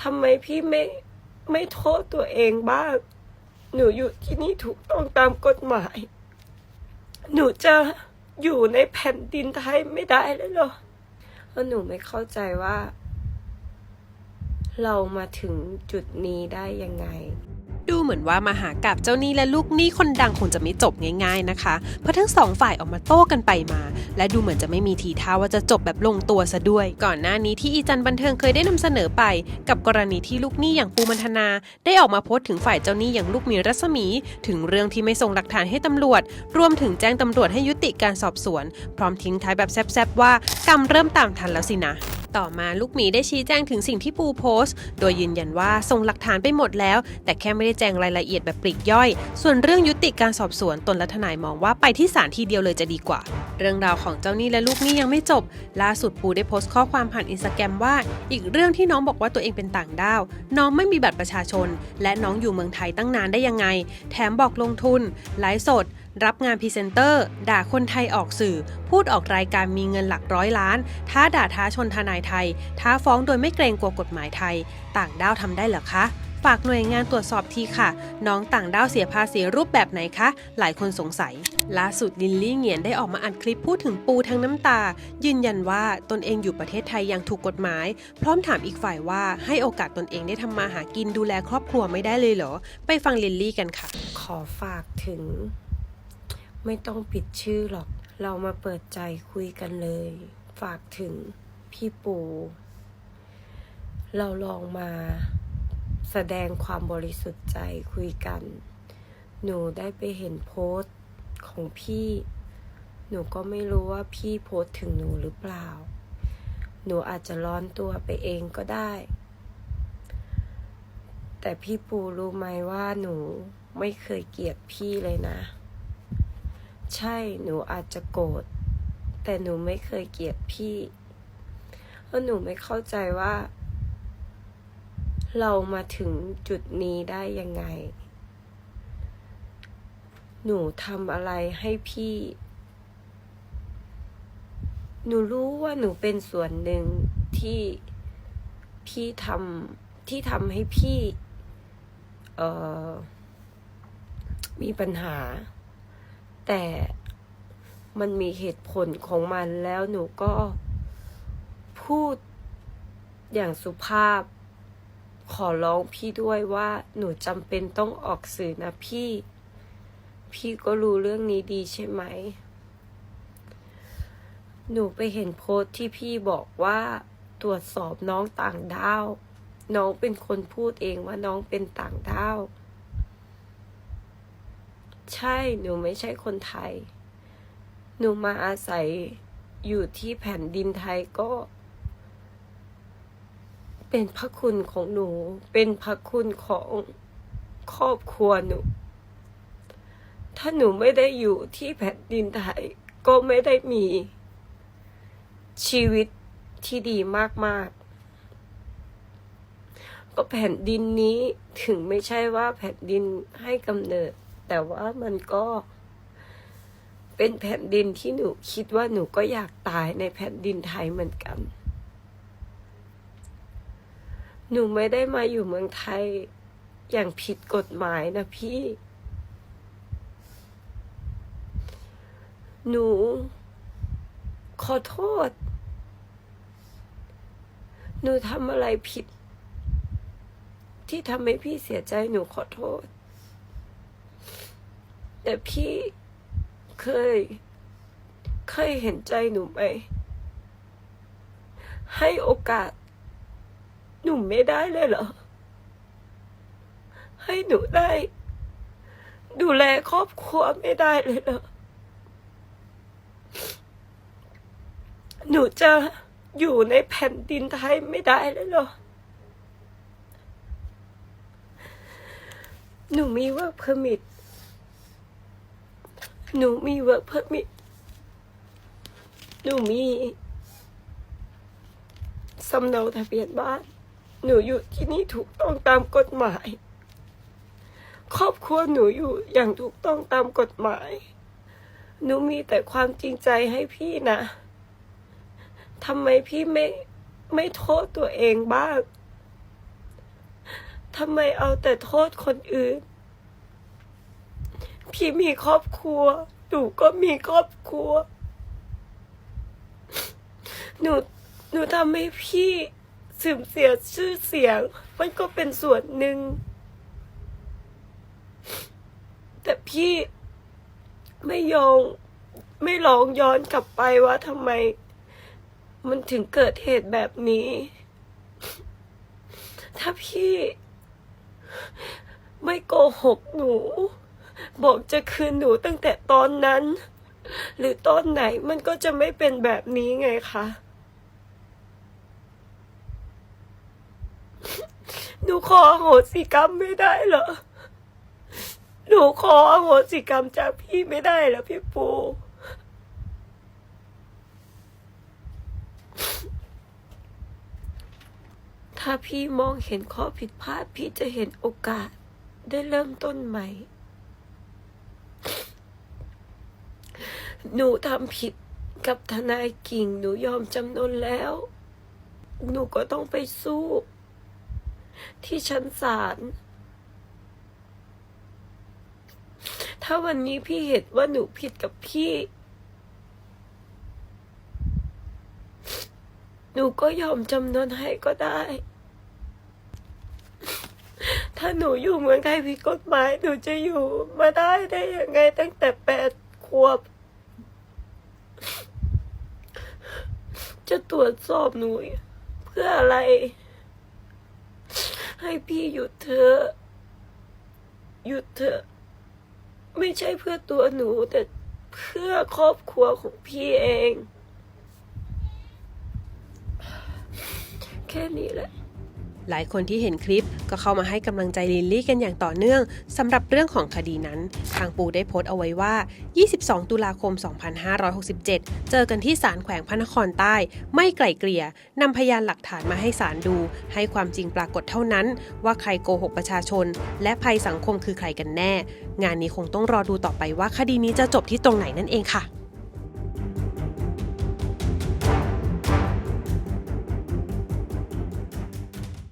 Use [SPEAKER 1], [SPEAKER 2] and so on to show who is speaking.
[SPEAKER 1] ทำไมพี่ไม่ไม่โทษตัวเองบ้าง หนูอยู่ที่นี่ถูกต้องตามกฎหมาย หนูจะอยู่ในแผ่นดินไทยไม่ได้เลยเหรอเพราะหนูไม่เข้าใจว่า เรามาถึงจุดนี้ได้ยังไง
[SPEAKER 2] ดูเหมือนว่ามหากาบเจ้าหนี้และลูกหนี้คนดังคงจะไม่จบง่ายๆนะคะ เพราะทั้งสองฝ่ายออกมาโต้กันไปมา และดูเหมือนจะไม่มีทีท่าว่าจะจบแบบลงตัวซะด้วย ก่อนหน้านี้ที่อีจันบันเทิงเคยได้นำเสนอไป กับกรณีที่ลูกหนี้อย่างปูมันธนา ได้ออกมาโพสต์ถึงฝ่ายเจ้าหนี้อย่างลูกหมีรัศมี ถึงเรื่องที่ไม่ส่งหลักฐานให้ตำรวจ รวมถึงแจ้งตำรวจให้ยุติการสอบสวน พร้อมทิ้งท้ายแบบแซบๆว่ากรรมเริ่มตามทันแล้วสินะ ต่อมาลูกหมีได้ชี้แจงถึงสิ่งที่ปูโพสต์ โดยยืนยันว่าส่งหลักฐานไปหมดแล้ว แต่แค่ไม่ได้แจงรายละเอียดแบบปลีกย่อย ส่วนเรื่องยุติการสอบสวนตนและทนายมองว่าไปที่ศาลทีเดียวเลยจะดีกว่า เรื่องราวของเจ้าหนี้และลูกหนี้ยังไม่จบ ล่าสุดปูได้โพสต์ข้อความผ่านอินสตาแกรมว่า อีกเรื่องที่น้องบอกว่าตัวเองเป็นต่างด้าว น้องไม่มีบัตรประชาชน และน้องอยู่เมืองไทยตั้งนานได้ยังไง แถมบอกลงทุนไลฟ์สด รับงานพรีเซนเตอร์ ด่าคนไทยออกสื่อ พูดออกรายการมีเงินหลักร้อยล้าน ท้าด่าท้าชนทนายไทย ท้าฟ้องโดยไม่เกรงกลัวกฎหมายไทย ต่างด้าวทำได้เหรอคะฝากหน่วยงานตรวจสอบทีค่ะ น้องต่างด้าวเสียภาษีรูปแบบไหนคะ หลายคนสงสัย ล่าสุดลินลี่เหงียนได้ออกมาอัดคลิปพูดถึงปูทั้งน้ำตา ยืนยันว่าตนเองอยู่ประเทศไทยอย่างถูกกฎหมาย พร้อมถามอีกฝ่ายว่าให้โอกาสตนเองได้ทำมาหากินดูแลครอบครัวไม่ได้เลยเหรอ ไปฟังลินลี่กันค่ะ
[SPEAKER 1] ขอฝากถึง ไม่ต้องปิดชื่อหรอก เรามาเปิดใจคุยกันเลย ฝากถึงพี่ปู เราลองมาแสดงความบริสุทธิ์ใจคุยกัน หนูได้ไปเห็นโพสต์ของพี่ หนูก็ไม่รู้ว่าพี่โพสต์ถึงหนูหรือเปล่า หนูอาจจะร้อนตัวไปเองก็ได้ แต่พี่ปูรู้ไหมว่าหนูไม่เคยเกลียดพี่เลยนะ ช่หนูอาจจะโกรธแต่หนูไม่เคยเกลียดพี่ เพราะหนูไม่เข้าใจว่า เรามาถึงจุดนี้ได้ยังไง หนูทำอะไรให้พี่ หนูรู้ว่าหนูเป็นส่วนหนึ่งที่พี่ทำที่ทำให้พี่ เอ่อ มีปัญหา แต่มันมีเหตุผลของมันแล้วหนูก็พูดอย่างสุภาพ ขอร้องพี่ด้วยว่าหนูจำเป็นต้องออกสื่อนะพี่ พี่ก็รู้เรื่องนี้ดีใช่ไหม หนูไปเห็นโพสต์ที่พี่บอกว่าตรวจสอบน้องต่างด้าว น้องเป็นคนพูดเองว่าน้องเป็นต่างด้าว ใช่หนูไม่ใช่คนไทย หนูมาอาศัยอยู่ที่แผ่นดินไทยก็ เป็นพระคุณของหนู เป็นพระคุณของครอบครัวหนู ถ้าหนูไม่ได้อยู่ที่แผ่นดินไทยก็ไม่ได้มี ชีวิตที่ดีมากๆ ก็แผ่นดินนี้ถึงไม่ใช่ว่าแผ่นดินให้กำเนิด แต่ว่ามันก็เป็นแผ่นดินที่หนูคิดว่าหนูก็อยากตายในแผ่นดินไทยเหมือนกัน หนูไม่ได้มาอยู่เมืองไทยอย่างผิดกฎหมายนะพี่ หนู ขอโทษ หนูทำอะไรผิด ที่ทำให้พี่เสียใจหนูขอโทษ แต่พี่เคย เคยเห็นใจหนูไหม ให้โอกาส หนูไม่ได้เลยเหรอ ให้หนูได้ ดูแลครอบครัวไม่ได้เลยเหรอ หนูจะอยู่ในแผ่นดินไทยไม่ได้เลยเหรอ หนูมีว่าเพอร์มิท หนูมีเวิร์กเพอร์มิหนูมีสำเนาทะเบียนบ้าน หนูอยู่ที่นี่ถูกต้องตามกฎหมาย ครอบครัวหนูอยู่อย่างถูกต้องตามกฎหมาย หนูมีแต่ความจริงใจให้พี่นะทำไมพี่ไม่ไม่โทษตัวเองบ้างทำไมเอาแต่โทษคนอื่น พี่มีครอบครัว หนูก็มีครอบครัว หนู หนูทำให้พี่เสื่อมเสียชื่อเสียง มันก็เป็นส่วนหนึ่ง แต่พี่ไม่ยอมไม่ลองย้อนกลับไปว่าทำไม มันถึงเกิดเหตุแบบนี้ ถ้าพี่ ไม่โกหกหนู บอกจะคืนหนูตั้งแต่ตอนนั้น หรือตอนไหนมันก็จะไม่เป็นแบบนี้ไงคะหนูขออโหสิกรรมไม่ได้เหรอหนูขออโหสิกรรมจากพี่ไม่ได้เหรอพี่ปูถ้าพี่มองเห็นข้อผิดพลาดพี่จะเห็นโอกาสได้เริ่มต้นใหม่ หนูทำผิดกับทนายกิ่ง หนูยอมจำนนแล้ว หนูก็ต้องไปสู้ ที่ชั้นศาล ถ้าวันนี้พี่เห็นว่าหนูผิดกับพี่ หนูก็ยอมจำนนให้ก็ได้ ถ้าหนูอยู่เมืองไทยผิดกฎหมาย หนูจะอยู่มาได้ได้ยังไงตั้งแต่แปดขวบ จะตรวจสอบหนูเพื่ออะไร ให้พี่หยุดเธอ หยุดเธอ ไม่ใช่เพื่อตัวหนูแต่เพื่อครอบครัวของพี่เอง แค่นี้แหละ
[SPEAKER 2] หลายคนที่เห็นคลิปก็เข้ามาให้กำลังใจลิลลี่กันอย่างต่อเนื่องสำหรับเรื่องของคดีนั้น ทางปูได้โพสต์เอาไว้ว่า 22 ตุลาคม 2567 เจอกันที่ศาลแขวงพระนครใต้ ไม่ไกล่เกลี่ยนำพยานหลักฐานมาให้ศาลดู ให้ความจริงปรากฏเท่านั้น ว่าใครโกหกประชาชน และภัยสังคมคือใครกันแน่ งานนี้คงต้องรอดูต่อไปว่าคดีนี้จะจบที่ตรงไหนนั่นเองค่ะ